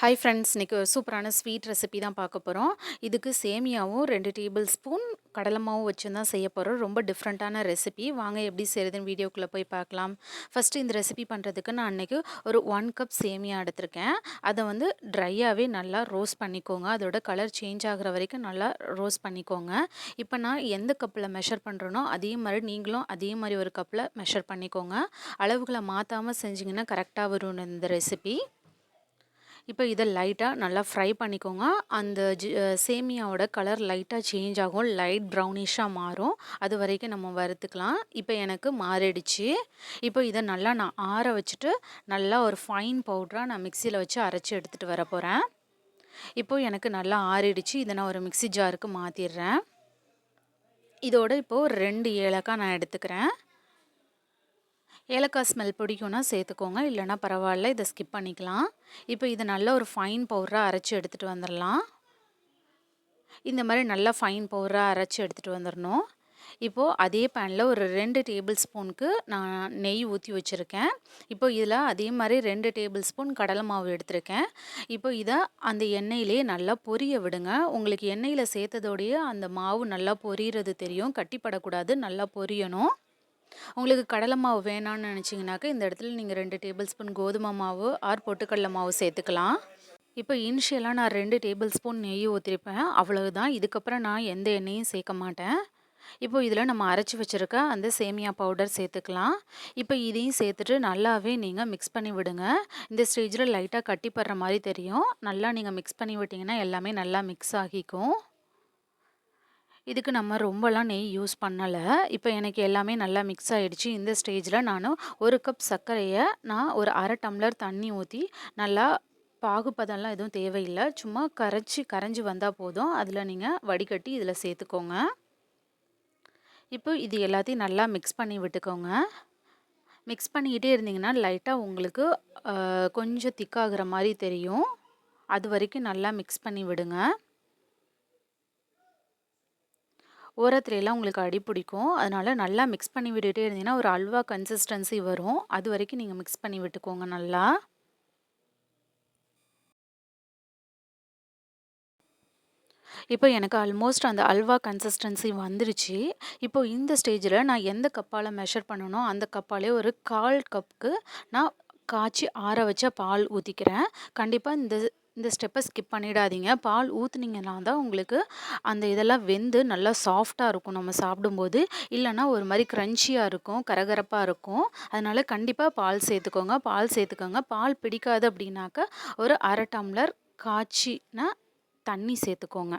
Hi friends இன்றைக்கி ஒரு சூப்பரான ஸ்வீட் ரெசிபி தான் பார்க்க போகிறோம் இதுக்கு சேமியாவும் ரெண்டு டேபிள் ஸ்பூன் கடலைமாவும் வச்சு தான் செய்ய போகிறோம் ரொம்ப டிஃப்ரெண்ட்டான ரெசிபி வாங்க எப்படி செய்கிறதுன்னு வீடியோக்குள்ளே போய் பார்க்கலாம். ஃபஸ்ட்டு இந்த ரெசிபி பண்ணுறதுக்கு நான் அன்றைக்கி ஒரு ஒன் கப் சேமியா எடுத்திருக்கேன். அதை வந்து ட்ரையாகவே நல்லா ரோஸ்ட் பண்ணிக்கோங்க. அதோட கலர் சேஞ்ச் ஆகிற வரைக்கும் நல்லா ரோஸ்ட் பண்ணிக்கோங்க. இப்போ நான் எந்த கப்பில் மெஷர் பண்ணுறேனோ அதே மாதிரி நீங்களும் அதே மாதிரி ஒரு கப்பில் மெஷர் பண்ணிக்கோங்க. அளவுகளை மாற்றாமல் செஞ்சிங்கன்னா கரெக்டாக வரும் இந்த ரெசிபி இப்போ இதை லைட்டாக நல்லா ஃப்ரை பண்ணிக்கோங்க. அந்த ஜி சேமியாவோட கலர் லைட்டாக சேஞ்ச் ஆகும். லைட் ப்ரௌனிஷாக மாறும். அது வரைக்கும் நம்ம வறுத்துக்கலாம். இப்போ எனக்கு மாறிடுச்சு. இப்போ இதை நல்லா நான் ஆற வச்சுட்டு நல்லா ஒரு ஃபைன் பவுட்ராக நான் மிக்சியில் வச்சு அரைச்சி எடுத்துகிட்டு வர போகிறேன் இப்போது எனக்கு நல்லா ஆறிடுச்சு. இதை நான் ஒரு மிக்சி ஜாருக்கு மாற்றிடுறேன் இதோட இப்போது ரெண்டு ஏலக்காய் நான் எடுத்துக்கிறேன். ஏலக்காய் ஸ்மெல் பிடிக்கும்னா சேர்த்துக்கோங்க. இல்லைனா பரவாயில்ல இதை ஸ்கிப் பண்ணிக்கலாம். இப்போ இதை நல்ல ஒரு ஃபைன் பவுடராக அரைச்சி எடுத்துகிட்டு வந்துடலாம். இந்த மாதிரி நல்லா ஃபைன் பவுடராக அரைச்சி எடுத்துகிட்டு வந்துடணும். இப்போது அதே பேனில் ஒரு ரெண்டு டேபிள் ஸ்பூனுக்கு நான் நெய் ஊற்றி வச்சுருக்கேன். இப்போ இதில் அதே மாதிரி ரெண்டு டேபிள் ஸ்பூன் கடலை மாவு எடுத்திருக்கேன். இப்போ இதை அந்த எண்ணெயிலே நல்லா பொரிய விடுங்க. உங்களுக்கு எண்ணெயில் சேர்த்ததோடைய அந்த மாவு நல்லா பொரியறது தெரியும். கட்டிப்படக்கூடாது நல்லா பொரியணும். உங்களுக்கு கடலை மாவு வேணான்னு நினச்சிங்கனாக்கா இந்த இடத்துல நீங்கள் ரெண்டு டேபிள் ஸ்பூன் கோதுமை மாவு ஆர் பொட்டுக்கடலை மாவு சேர்த்துக்கலாம். இப்போ இனிஷியலாக நான் ரெண்டு டேபிள் ஸ்பூன் நெய் ஊற்றிருப்பேன் அவ்வளவுதான். இதுக்கப்புறம் நான் எந்த எண்ணெயும் சேர்க்க மாட்டேன். இப்போ இதில் நம்ம அரைச்சி வச்சுருக்க அந்த சேமியா பவுடர் சேர்த்துக்கலாம். இப்போ இதையும் சேர்த்துட்டு நல்லாவே நீங்கள் மிக்ஸ் பண்ணி விடுங்க. இந்த ஸ்டேஜில் லைட்டாக கட்டிப்படுற மாதிரி தெரியும். நல்லா நீங்கள் மிக்ஸ் பண்ணி விட்டிங்கன்னா எல்லாமே நல்லா மிக்ஸ் ஆகிக்கும். இதுக்கு நம்ம ரொம்பலாம் நெய் யூஸ் பண்ணலை. இப்போ எனக்கு எல்லாமே நல்லா மிக்ஸ் ஆகிடுச்சு இந்த ஸ்டேஜில் நான் ஒரு கப் சர்க்கரையை நான் ஒரு அரை டம்ளர் தண்ணி ஊற்றி நல்லா பாகுபதம்லாம் எதுவும் தேவையில்லை. சும்மா கரைச்சி கரைஞ்சி வந்தால் போதும். அதில் நீங்கள் வடிகட்டி இதில் சேர்த்துக்கோங்க. இப்போ இது எல்லாத்தையும் நல்லா மிக்ஸ் பண்ணி விட்டுக்கோங்க. மிக்ஸ் பண்ணிக்கிட்டே இருந்தீங்கன்னா லைட்டாக உங்களுக்கு கொஞ்சம் திக்காகிற மாதிரி தெரியும். அது வரைக்கும் நல்லா மிக்ஸ் பண்ணி விடுங்க. ஓரத்துலலாம் உங்களுக்கு அடி பிடிக்கும். அதனால் நல்லா மிக்ஸ் பண்ணி விட்டுகிட்டே இருந்தீங்கன்னா ஒரு அல்வா கன்சிஸ்டன்சி வரும். அது வரைக்கும் நீங்கள் மிக்ஸ் பண்ணி விட்டுக்கோங்க நல்லா. இப்போ எனக்கு ஆல்மோஸ்ட் அந்த அல்வா கன்சிஸ்டன்சி வந்துருச்சு. இப்போ இந்த ஸ்டேஜில் நான் எந்த கப்பால் மெஷர் பண்ணணும் அந்த கப்பாலே ஒரு கால் கப்புக்கு நான் காய்ச்சி ஆற வச்ச பால் ஊற்றிக்கிறேன் கண்டிப்பாக இந்த இந்த ஸ்டெப்பை ஸ்கிப் பண்ணிடாதீங்க. பால் ஊற்றுனீங்கன்னா தான் உங்களுக்கு அந்த இதெல்லாம் வெந்து நல்லா சாஃப்டாக இருக்கும் நம்ம சாப்பிடும்போது. இல்லைன்னா ஒரு மாதிரி க்ரன்ச்சியாக இருக்கும் கரகரப்பாக இருக்கும். அதனால் கண்டிப்பாக பால் சேர்த்துக்கோங்க பால் சேர்த்துக்கோங்க. பால் பிடிக்காது அப்படின்னாக்க ஒரு அரை டம்ளர் காய்ச்சின தண்ணி சேர்த்துக்கோங்க.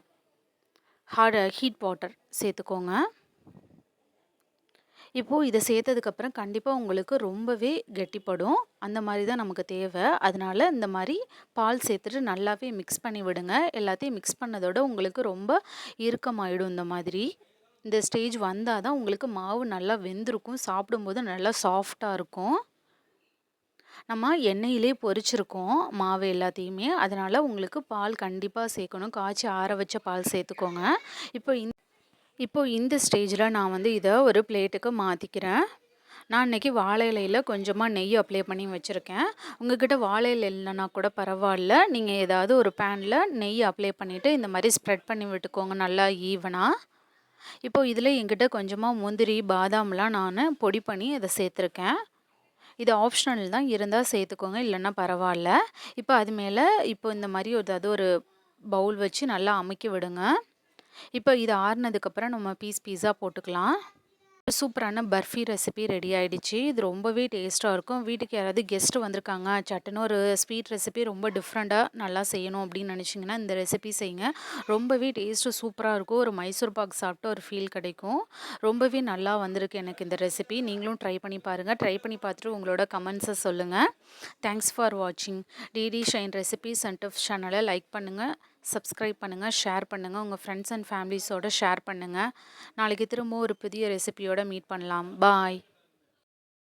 ஹார்ட் ஹீட் வாட்டர் சேர்த்துக்கோங்க. இப்போது இதை சேர்த்ததுக்கப்புறம் கண்டிப்பாக உங்களுக்கு ரொம்பவே கெட்டிப்படும். அந்த மாதிரி தான் நமக்கு தேவை. அதனால் இந்த மாதிரி பால் சேர்த்துட்டு நல்லாவே மிக்ஸ் பண்ணி விடுங்க. எல்லாத்தையும் மிக்ஸ் பண்ணதோட உங்களுக்கு ரொம்ப இறுக்கமாயிடும் இந்த மாதிரி. இந்த ஸ்டேஜ் வந்தால் தான் உங்களுக்கு மாவு நல்லா வெந்திருக்கும். சாப்பிடும்போது நல்லா சாஃப்டாக இருக்கும். நம்ம எண்ணெயிலே பொரிச்சிருக்கோம் மாவு எல்லாத்தையுமே. அதனால் உங்களுக்கு பால் கண்டிப்பாக சேர்க்கணும். காய்ச்சி ஆற வச்ச பால் சேர்த்துக்கோங்க. இப்போ இந்த இப்போது இந்த ஸ்டேஜில் நான் வந்து இதை ஒரு பிளேட்டுக்கு மாற்றிக்கிறேன் நான் இன்றைக்கி வாழை இலையில் கொஞ்சமாக நெய் அப்ளை பண்ணி வச்சுருக்கேன். உங்கள்கிட்ட வாழை இலை இல்லைன்னா கூட பரவாயில்ல. நீங்கள் ஏதாவது ஒரு பேனில் நெய் அப்ளை பண்ணிவிட்டு இந்த மாதிரி ஸ்ப்ரெட் பண்ணி விட்டுக்கோங்க நல்லா ஈவனாக இப்போ இதில் எங்கிட்ட கொஞ்சமாக முந்திரி பாதாம்லாம் நான் பொடி பண்ணி அதை சேர்த்துருக்கேன். இது ஆப்ஷனல் தான். இருந்தால் சேர்த்துக்கோங்க. இல்லைன்னா பரவாயில்ல. இப்போ அது மேலே இப்போ இந்த மாதிரி ஏதாவது ஒரு பவுல் வச்சு நல்லா அமுக்கி விடுங்க. இப்போ இது ஆறுனதுக்கப்புறம் நம்ம பீஸ் பீஸாக போட்டுக்கலாம். சூப்பரான பர்ஃபி ரெசிபி ரெடி ஆகிடுச்சு இது ரொம்பவே டேஸ்ட்டாக இருக்கும். வீட்டுக்கு யாராவது கெஸ்ட்டு வந்திருக்காங்க சட்டுன்னு ஒரு ஸ்வீட் ரெசிபி ரொம்ப டிஃப்ரெண்ட்டாக நல்லா செய்யணும் அப்படின்னு நினச்சிங்கன்னா இந்த ரெசிபி செய்யுங்க. ரொம்பவே டேஸ்ட்டு சூப்பராக இருக்கும். ஒரு மைசூர் பாக் சாப்பிட்டு ஒரு ஃபீல் கிடைக்கும். ரொம்பவே நல்லா வந்திருக்கு எனக்கு இந்த ரெசிபி. நீங்களும் ட்ரை பண்ணி பாருங்கள் ட்ரை பண்ணி பார்த்துட்டு உங்களோட கமெண்ட்ஸை சொல்லுங்கள் தேங்க்ஸ் ஃபார் வாட்சிங் DD shine recipes and tips சேனலை லைக் பண்ணுங்கள் சப்ஸ்கிரைப் பண்ணுங்கள் ஷேர் பண்ணுங்கள் உங்கள் ஃப்ரெண்ட்ஸ் அண்ட் ஃபேமிலிஸோடு ஷேர் பண்ணுங்கள் நாளைக்கு திரும்ப ஒரு புதிய ரெசிபியோடு மீட் பண்ணலாம். பாய்